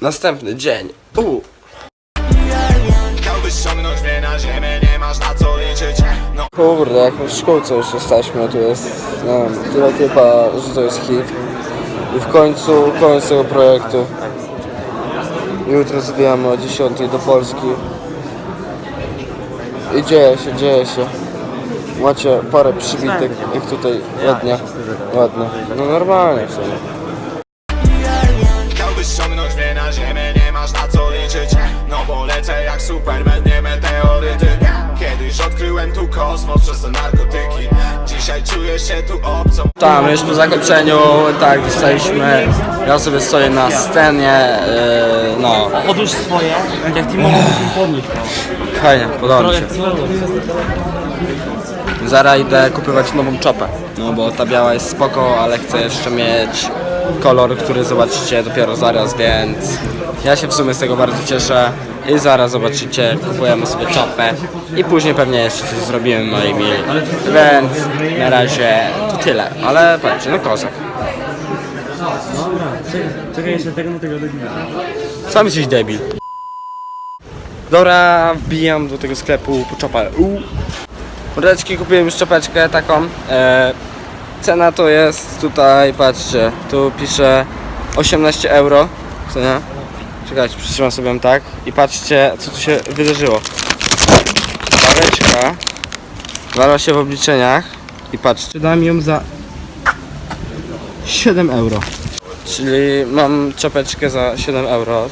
Następny dzień. U. Chciałbyś ściągnąć mnie na ziemię, nie masz na co liczyć No Kurde, jak w szkółce już jesteśmy, tu jest, nie wiem, tyle typa, że to jest hit. I w końcu, koniec tego projektu. Jutro zbijamy o 10 do Polski. I dzieje się, dzieje się. Macie parę przybitek, jak tutaj ładnie, ładnie. No normalnie w sumie. Na ziemię, nie masz na co liczyć. No bo lecę jak Superman, nie meteoryty. Kiedyś odkryłem tu kosmos przez te narkotyki. Dzisiaj czuję się tu obcą. Tam, już po zakończeniu, tak, dostaliśmy, ja sobie stoję na scenie, yy, no, Podłóż swoje, jak ty możesz podnieść. fajnie, podoba mi się. Zaraz idę kupować nową czopę, no bo ta biała jest spoko, ale chcę jeszcze mieć kolor, który zobaczycie dopiero zaraz, więc ja się w sumie z tego bardzo cieszę i zaraz zobaczycie, kupujemy sobie czopę i później pewnie jeszcze coś zrobimy moi mili, więc na razie to tyle, ale patrzcie, no kozak. Czekaj jeszcze tego na tego debila. Sam jesteś debil. Dobra, wbijam do tego sklepu po czopę. U. Mordeczki kupiłem już czapeczkę taką. E, cena to jest tutaj, patrzcie, tu pisze 18 euro. Co nie? Czekajcie, przytrzymam sobie tak i patrzcie co tu się wydarzyło. Czapeczka wala się w obliczeniach i patrzcie, dam ją za 7 euro. Czyli mam czapeczkę za 7 euro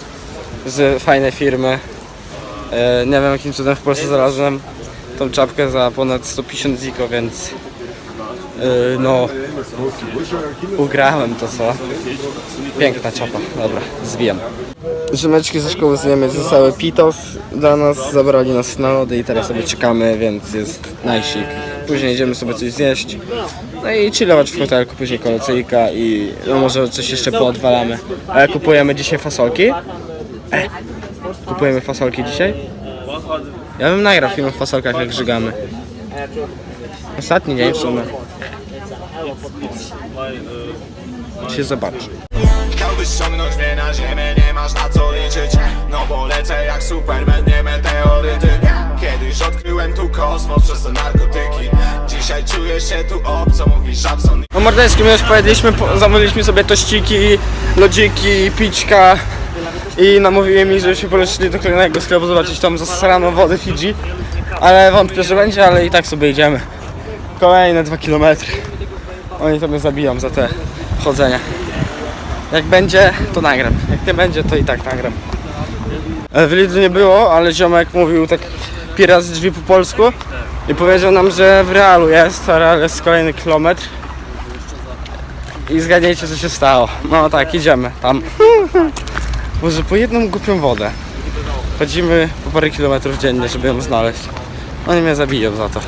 z fajnej firmy. E, nie wiem jakim cudem w Polsce znalazłem tą czapkę za ponad 150 ziko, więc no ugrałem to co. Piękna czapa, dobra, zwijam. Rzymeczki ze szkoły z Niemiec zostały pitow dla nas, zabrali nas na lody i teraz sobie czekamy, więc jest najsik. Później idziemy sobie coś zjeść. No i chillować w hotelku, później kolacyjka i no może coś jeszcze poodwalamy. Ale kupujemy dzisiaj fasolki. E, kupujemy fasolki dzisiaj? Ja bym nagrał film o fasolkach jak żygamy. Ostatni dzień w sumie. Się zobaczy. Chciałbyś ściągnąć mnie na ziemię, nie masz na co liczyć No bo lecę jak Superman, nie meteoryty Kiedyś odkryłem tu kosmos przez te narkotyki Dzisiaj czuję się tu obco, mówisz Żabson No mordeczki, my już pojedliśmy, po- zamówiliśmy sobie tościki, lodziki, pićka i namówiłem mi, żebyśmy polecili do kolejnego sklepu zobaczyć tą zasraną wodę Fidżi. Ale wątpię, że będzie, ale i tak sobie idziemy. Kolejne dwa kilometry. Oni to mnie zabiją za te chodzenie. Jak będzie, to nagram. Jak nie będzie, to i tak nagram. E, W Lidlu nie było, ale ziomek mówił tak pi razy drzwi po polsku i powiedział nam, że w realu jest, a real jest kolejny kilometr. I zgadniecie co się stało. No tak, idziemy tam. Może po jedną głupią wodę. Chodzimy po parę kilometrów dziennie, żeby ją znaleźć. Oni mnie zabiją za to.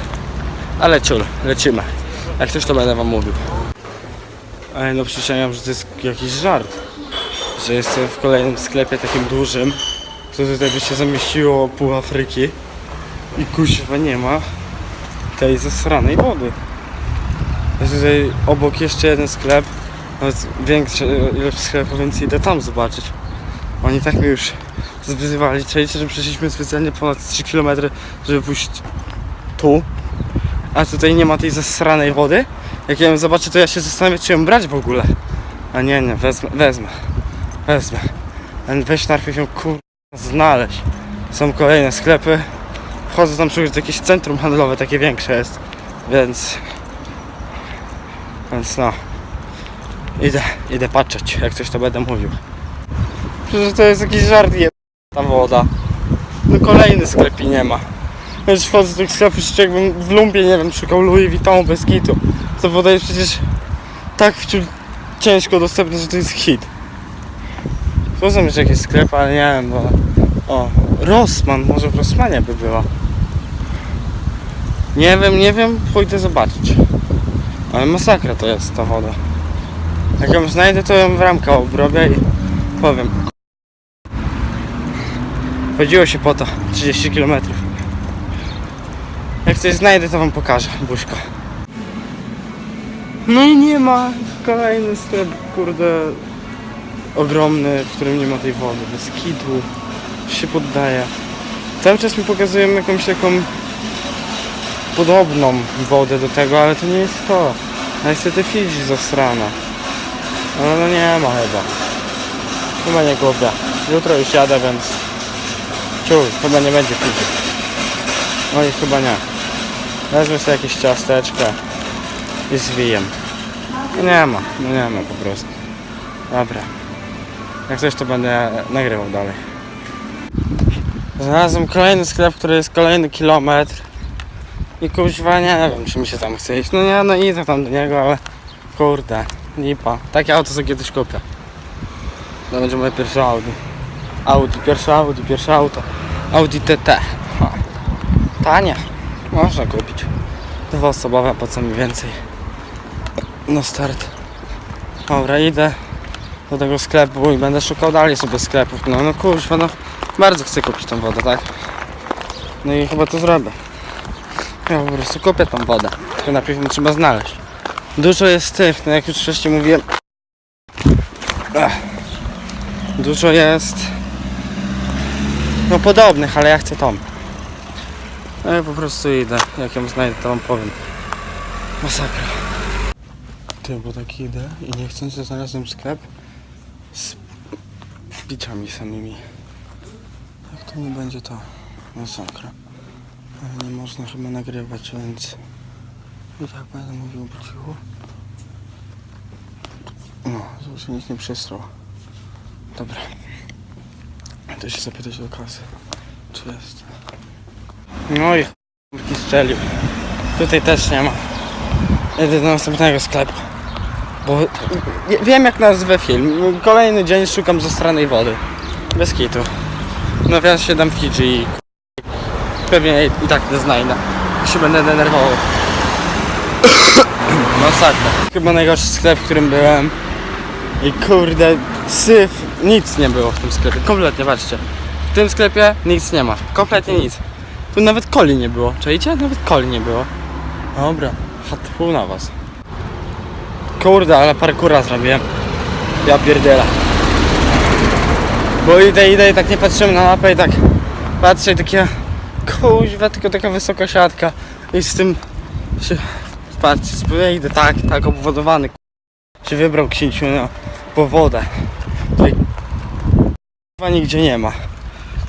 Ale ciul, lecimy. Jak coś to będę wam mówił. Ej, no przysięgam, że to jest jakiś żart. Że jestem w kolejnym sklepie takim dużym, to tutaj by się zamieściło pół Afryki i kuźwa nie ma tej zasranej wody. Jest tutaj obok jeszcze jeden sklep, nawet większy ilość sklepów, więc idę tam zobaczyć. Oni tak mnie już zwyzywali. Czajcie, że przeszliśmy specjalnie ponad 3 km, żeby pójść tu, a tutaj nie ma tej zasranej wody. Jak ja ją zobaczę, to ja się zastanawiam, czy ją brać w ogóle. A nie, nie, wezmę, wezmę, wezmę. Weź najpierw ją kur... znaleźć. Są kolejne sklepy. Wchodzę tam, to jakieś centrum handlowe takie większe jest, więc... Więc no. Idę, idę patrzeć, jak coś to będę mówił. Przecież to jest jakiś żart je... ta woda. No kolejny sklep i nie ma. Już wchodzę do tych sklepów, jeszcze jakbym w lumpie, nie wiem, szukał Louis Vuitton bez kitu. Ta woda jest przecież tak ciężko dostępna, że to jest hit. Tu są jeszcze jakieś sklepy, ale nie wiem, bo... O, Rossmann, może w Rossmanie by była. Nie wiem, nie wiem, pójdę zobaczyć. Ale masakra to jest ta woda. Jak ją znajdę, to ją w ramkę obrobię i powiem. Chodziło się po to, 30 km. Jak coś znajdę, to wam pokażę, buźko. No i nie ma. Kolejny sklep, kurde, ogromny, w którym nie ma tej wody, bez kitu, się poddaje. Cały czas mi pokazują jakąś taką podobną wodę do tego, ale to nie jest to. A niestety Fidżi zasrana. Ale no nie ma chyba. Chyba nie głupia. Jutro już jadę, więc czuj, chyba nie będzie Fidżi. No i chyba nie. Wezmę sobie jakieś ciasteczka i zwijem. No nie ma, no nie ma po prostu. Dobra. Jak coś to będę nagrywał dalej. Znalazłem kolejny sklep, który jest kolejny kilometr. I kuźwa nie wiem, czy mi się tam chce iść. No nie, no idę tam do niego, ale kurde, lipa. Takie auto sobie kiedyś kupię. To będzie moje pierwsze Audi. Audi, pierwsze Audi, pierwsze auto. Audi TT. Ha. Tanie. Można kupić. Dwuosobowe, po co mi więcej. No start. Dobra, idę do tego sklepu i będę szukał dalej sobie sklepów. No, no kurwa, no bardzo chcę kupić tą wodę, tak? No i chyba to zrobię. Ja po prostu kupię tą wodę. Tylko najpierw ją trzeba znaleźć. Dużo jest tych, no jak już wcześniej mówiłem. Dużo jest no podobnych, ale ja chcę tą. No ja po prostu idę. Jak ją znajdę, to wam powiem. Masakra. Ty, bo tak idę i niechcący znalazłem sklep z piczami samymi. Jak to nie będzie to? Masakra. Ale nie można chyba nagrywać, więc i tak będę mówił po cichu. No, żeby się nikt nie przesrał. Dobra. To się zapytać do kasy. Czy jest? No i ch- strzelił. Tutaj też nie ma. Jedę do następnego sklepu. Bo wie- wiem jak nazwę film. Kolejny dzień szukam zastranej wody. Bez kitu. No więc się dam w Fidżi i pewnie i tak nie znajdę. Się będę denerwował. Masakra. Chyba najgorszy sklep, w którym byłem. I kurde, syf, nic nie było w tym sklepie. Kompletnie, patrzcie. W tym sklepie nic nie ma. Kompletnie nic. Tu nawet coli nie było. Czajcie? Nawet coli nie było. Dobra, hat pół na was. Kurde, ale parkura zrobiłem. Ja pierdzielę. Bo idę, idę i tak nie patrzyłem na mapę i tak patrzę i takie kuźwa, tylko taka wysoka siatka i z tym się patrzcie, spróbuję idę tak, tak obwodowany się wybrał księciu na po wodę. Tutaj nigdzie nie ma.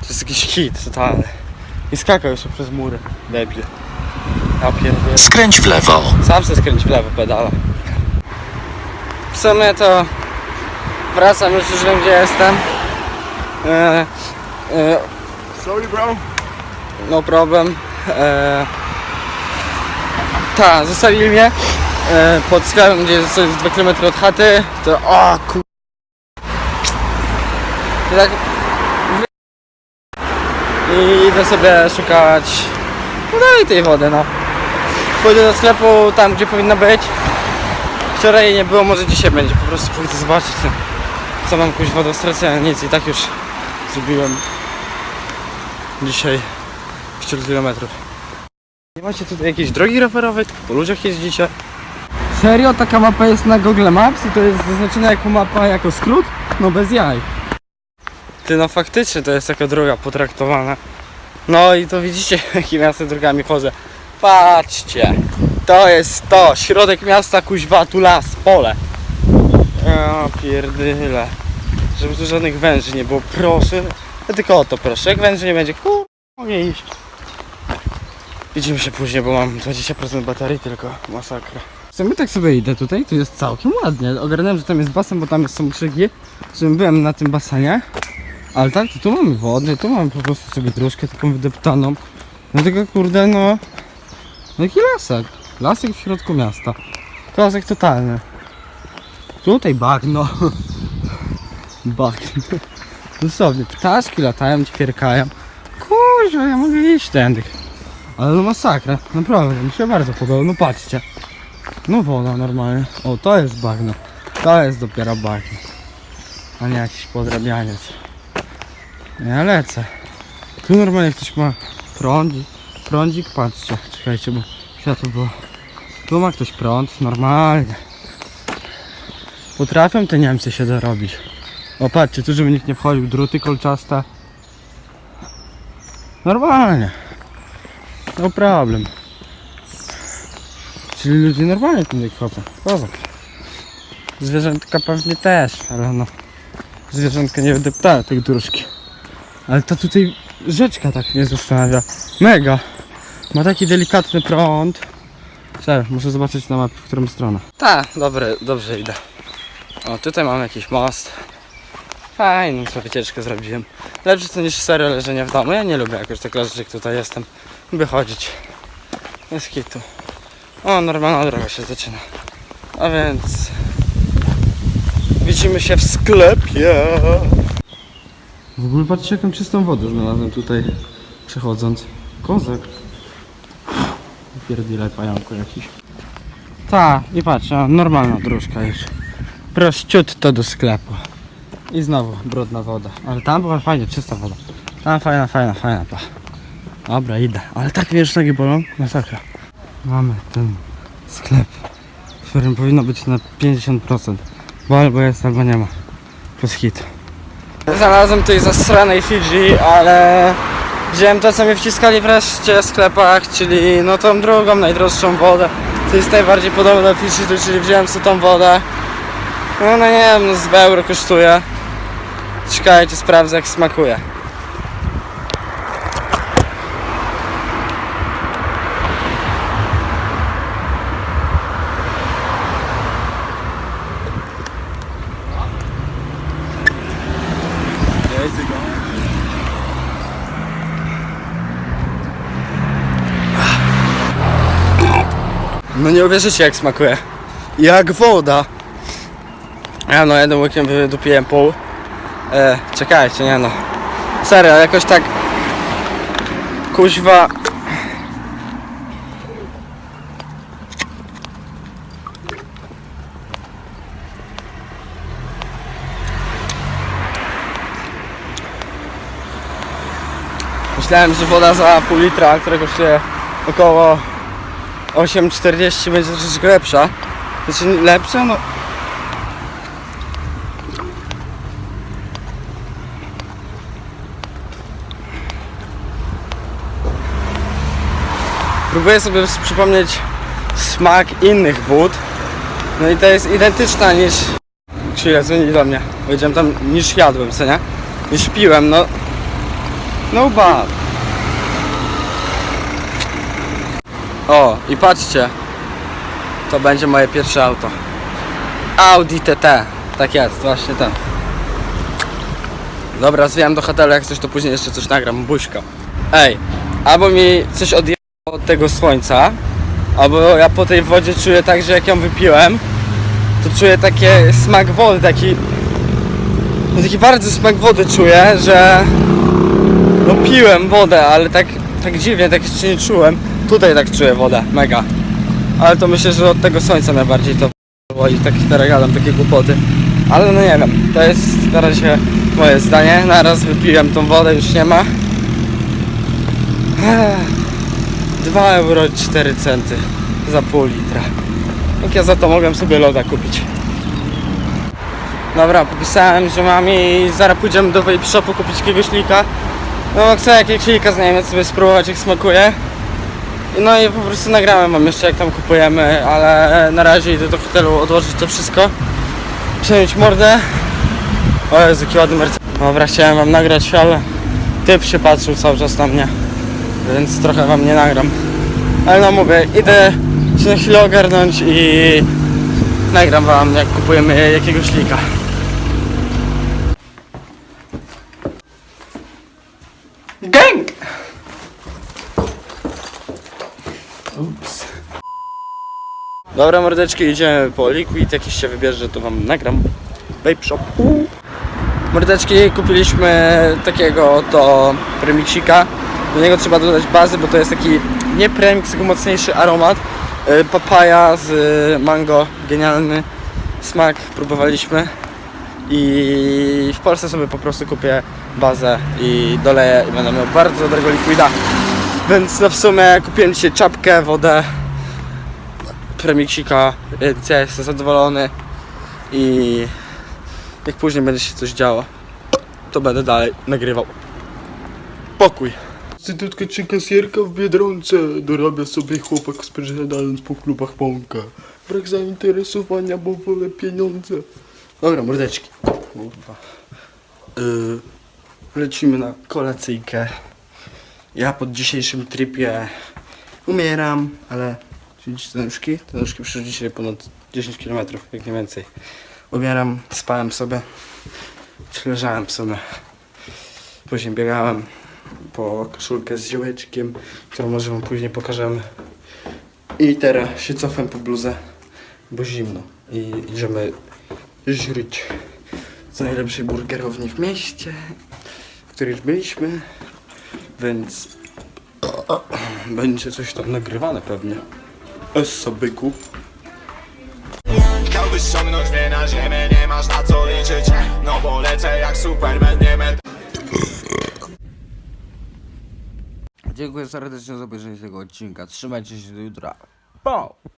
To jest jakiś hit totalny. I skakał jeszcze przez mury. Debil. Ja pierdolę. Skręć w lewo. Sam se skręć w lewo pedala. W sumie to wracam już już wiem gdzie jestem. E, e, Sorry bro. no problem. E, ta, zostawili mnie e, pod sklepem, gdzie jest 2 km od chaty. To o kur... I tak... I idę sobie szukać no dalej tej wody, no. Pójdę do sklepu tam, gdzie powinna być. Wczoraj nie było, może dzisiaj będzie. Po prostu pójdę zobaczyć, co, mam kuźwa do stracenia. Nic, i tak już zrobiłem dzisiaj 4 km. Nie macie tutaj jakiejś drogi rowerowej, po ludziach jeździcie? Serio? Taka mapa jest na Google Maps i to jest zaznaczona jako mapa, jako skrót? No bez jaj. Ty no faktycznie to jest taka droga potraktowana. No i to widzicie jakimi ja sobie drogami chodzę. Patrzcie. To jest to. Środek miasta kuźwa, tu las, pole. Ja pierdyle. Żeby tu żadnych węży nie było, proszę. Ja tylko o to proszę. Jak węży nie będzie, kur... mogę iść. Widzimy się później, bo mam 20% baterii tylko. Masakra. W sumie tak sobie idę tutaj, tu jest całkiem ładnie. Ogarnąłem, że tam jest basen, bo tam są krzygi. W sumie byłem na tym basenie. Ale tak, to tu mamy wody, tu mamy po prostu sobie dróżkę taką wydeptaną. No tylko kurde, no... No jaki lasek? Lasek w środku miasta. Kozek totalny. Tutaj bagno. Bagno. Dosłownie, ptaszki latają, ćwierkają. Kurwa, ja mogę iść tędy. Ale no masakra, naprawdę, mi się bardzo podoba, no patrzcie. No woda normalnie. O, to jest bagno. To jest dopiero bagno. A nie jakiś podrabianiec. Ja lecę. Tu normalnie ktoś ma prądzik. Prądzik, patrzcie. Czekajcie, bo światło było. Tu ma ktoś prąd, normalnie. Potrafią te Niemcy się dorobić. O patrzcie, tu żeby nikt nie wchodził, druty kolczaste. Normalnie. No problem. Czyli ludzie normalnie tu nie wchodzą. Kozak. Zwierzątka pewnie też, ale no. Zwierzątka nie wydeptały tej dróżki. Ale to tutaj rzeczka tak mnie zastanawia. Mega. Ma taki delikatny prąd. Czekaj, muszę zobaczyć na mapie, w którą stronę. Tak, dobre, dobrze idę. O, tutaj mam jakiś most. Fajną sobie wycieczkę zrobiłem. Lepsze to niż serio leżenie w domu. Ja nie lubię jakoś tak leżeć jak tutaj jestem. Lubię chodzić. Jest kitu. O, normalna droga się zaczyna. A więc... Widzimy się w sklepie. W ogóle patrzcie jaką czystą wodę znalazłem tutaj przechodząc. Kozak. Pierdolę pająku jakiś. Ta, i patrz, normalna dróżka już. Prościutto do sklepu. I znowu brudna woda. Ale tam była fajnie, czysta woda. Tam fajna, fajna, fajna była. Dobra, idę. Ale tak już nogi bolą. Masakra. Mamy ten sklep, w którym powinno być na 50%. Bo albo jest, albo nie ma. Plus hit. Znalazłem tej zasranej Fidżi, ale wziąłem to, co mi wciskali wreszcie w sklepach, czyli no tą drugą, najdroższą wodę. To jest najbardziej podobne do Fidżi, czyli wziąłem sobie tą wodę. No, no nie wiem, no z 2 euro kosztuje. Czekajcie, sprawdzę jak smakuje. No nie uwierzycie jak smakuje. Jak woda. Ja no jednym łykiem wydupiłem pół. E, czekajcie, nie no. Serio, jakoś tak kuźwa. Myślałem, że woda za pół litra, która kosztuje około 8,40 będzie troszeczkę lepsza. Znaczy lepsza? No Próbuję sobie przypomnieć smak innych wód. No i to jest identyczna niż... Chwilę, dzwonili do mnie. Powiedziałem tam niż jadłem, co nie? Niż piłem, no... No bad. O, i patrzcie. To będzie moje pierwsze auto. Audi TT. Tak jest, właśnie ten. Dobra, zwijam do hotelu, jak coś to później jeszcze coś nagram, buźka. Ej, albo mi coś odjechało od tego słońca, albo ja po tej wodzie czuję tak, że jak ją wypiłem, to czuję takie smak wody, taki taki bardzo smak wody czuję, że no piłem wodę, ale tak, tak dziwnie, tak jeszcze nie czułem. Tutaj tak czuję wodę, mega. Ale to myślę, że od tego słońca najbardziej to i tak teraz gadam takie głupoty. Ale no nie wiem, to jest na razie moje zdanie. Naraz wypiłem tą wodę, już nie ma. 2 euro 4 centy za pół litra. Jak ja za to mogłem sobie loda kupić. Dobra, popisałem, że mam i zaraz pójdziemy do vape shopu kupić jakiegoś lika. No chcę jakiegoś lika z Niemiec sobie spróbować jak smakuje. No i po prostu nagrałem wam jeszcze jak tam kupujemy, ale na razie idę do hotelu odłożyć to wszystko. Przejąć mordę. O Jezu, jaki ładny Mercedes. Dobra, chciałem wam nagrać, ale typ się patrzył cały czas na mnie. Więc trochę wam nie nagram. Ale no mówię, idę się na chwilę ogarnąć i nagram wam jak kupujemy jakiegoś lika. Dobra mordeczki, idziemy po liquid, jakiś się wybierze, to wam nagram. Vape shop. Mordeczki, kupiliśmy takiego oto premixika. Do niego trzeba dodać bazy, bo to jest taki nie premix, tylko mocniejszy aromat. Y, Papaja z y, mango, genialny smak, próbowaliśmy. I w Polsce sobie po prostu kupię bazę i doleję i będę miał bardzo dobrego liquida. Więc no w sumie kupiłem dzisiaj czapkę, wodę, premixika, więc ja jestem zadowolony i Jak później będzie się coś działo, to będę dalej nagrywał. Pokój. Prostytutka czy kasjerka w Biedronce Dorabia sobie chłopak sprzedając po klubach pąka Brak zainteresowania, bo wolę pieniądze Dobra, mordeczki. Kurwa. Yy, lecimy na kolacyjkę. Ja po dzisiejszym tripie umieram, ale widzicie te nóżki? Te nóżki przeszły dzisiaj ponad 10 km, jak nie więcej. Umieram, spałem sobie, leżałem sobie. Później biegałem po koszulkę z ziołeczkiem, którą może wam później pokażemy. I teraz się cofam po bluzę, bo zimno. I idziemy żryć z najlepszej burgerowni w mieście, w której już byliśmy, więc będzie coś tam nagrywane pewnie. Essa byku. Chciałbyś ściągnąć mnie na ziemię, nie masz na co liczyć No bo lecę jak Superman, nie metę Dziękuję serdecznie za obejrzenie tego odcinka. Trzymajcie się do jutra. Pa!